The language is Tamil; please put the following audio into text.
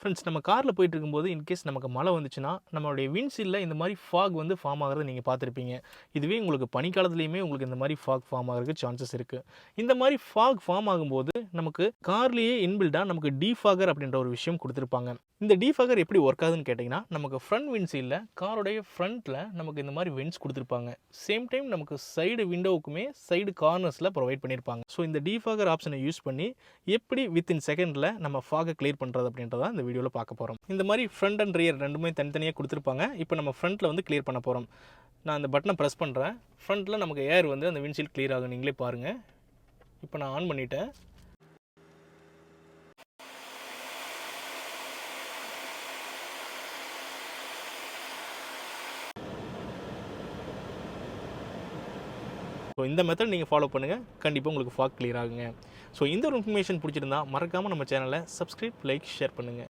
ஃப்ரெண்ட்ஸ் நம்ம காரில் போயிட்டு இருக்கும்போது இன்கேஸ் நமக்கு மழை வந்துச்சுன்னா நம்மளுடைய விண்ட்ஷீல்டில் இந்த மாதிரி ஃபாக் வந்து ஃபார்ம் ஆகிறத நீங்கள் பார்த்துருப்பீங்க. இதுவே உங்களுக்கு பனிக்காலத்துலேயுமே உங்களுக்கு இந்த மாதிரி ஃபாக் ஃபார்ம் ஆகிறதுக்கு சான்சஸ் இருக்குது இந்த மாதிரி ஃபாக் ஃபார்ம் ஆகும்போது நமக்கு கார்லேயே இன்பில்டாக நமக்கு டீஃபாகர் அப்படின்ற ஒரு விஷயம் கொடுத்துருப்பாங்க. இந்த டீஃபாகர் எப்படி ஒர்க் ஆகுதுன்னு கேட்டிங்கன்னா நமக்கு ஃப்ரண்ட் விண்ட்ஷீல்டில் காரோடைய ஃப்ரண்ட்டில் நமக்கு இந்த மாதிரி வின்ஸ் கொடுத்துருப்பாங்க. சேம் டைம் நமக்கு சைடு விண்டோவுக்குமே சைடு கார்னர்ஸில் ப்ரொவைட் பண்ணியிருப்பாங்க ஸோ இந்த டீஃபாகர் ஆப்ஷனை யூஸ் பண்ணி எப்படி வித்தின் செகண்டில் நம்ம ஃபாகை கிளியர் பண்ணுறது அப்படின்றத இந்த வீடியோவில் பார்க்க போகிறோம் இந்த மாதிரி ஃப்ரண்ட் அண்ட் ரியர் ரெண்டுமே தனித்தனியாக கொடுத்துருப்பாங்க. இப்போ நம்ம ஃப்ரண்ட்டில் வந்து கிளியர் பண்ண போகிறோம் நான் அந்த பட்டனை ப்ரெஸ் பண்ணுறேன் ஃப்ரண்ட்டில் நமக்கு ஏர் வந்து அந்த விண்ட்ஷீல்ட் கிளியர் ஆகும். நீங்களே பாருங்கள் இப்போ நான் ஆன் பண்ணிட்டேன். ஸோ இந்த மெத்தட் நீங்கள் ஃபாலோ பண்ணுங்கள் கண்டிப்பாக உங்களுக்கு ஃபாக் கிளியர் ஆகுங்க. ஸோ இந்த ஒரு இன்ஃபர்மேஷன் பிடிச்சிருந்தா மறக்காமல் நம்ம சேனலை சப்ஸ்கிரைப் லைக் ஷேர் பண்ணுங்கள்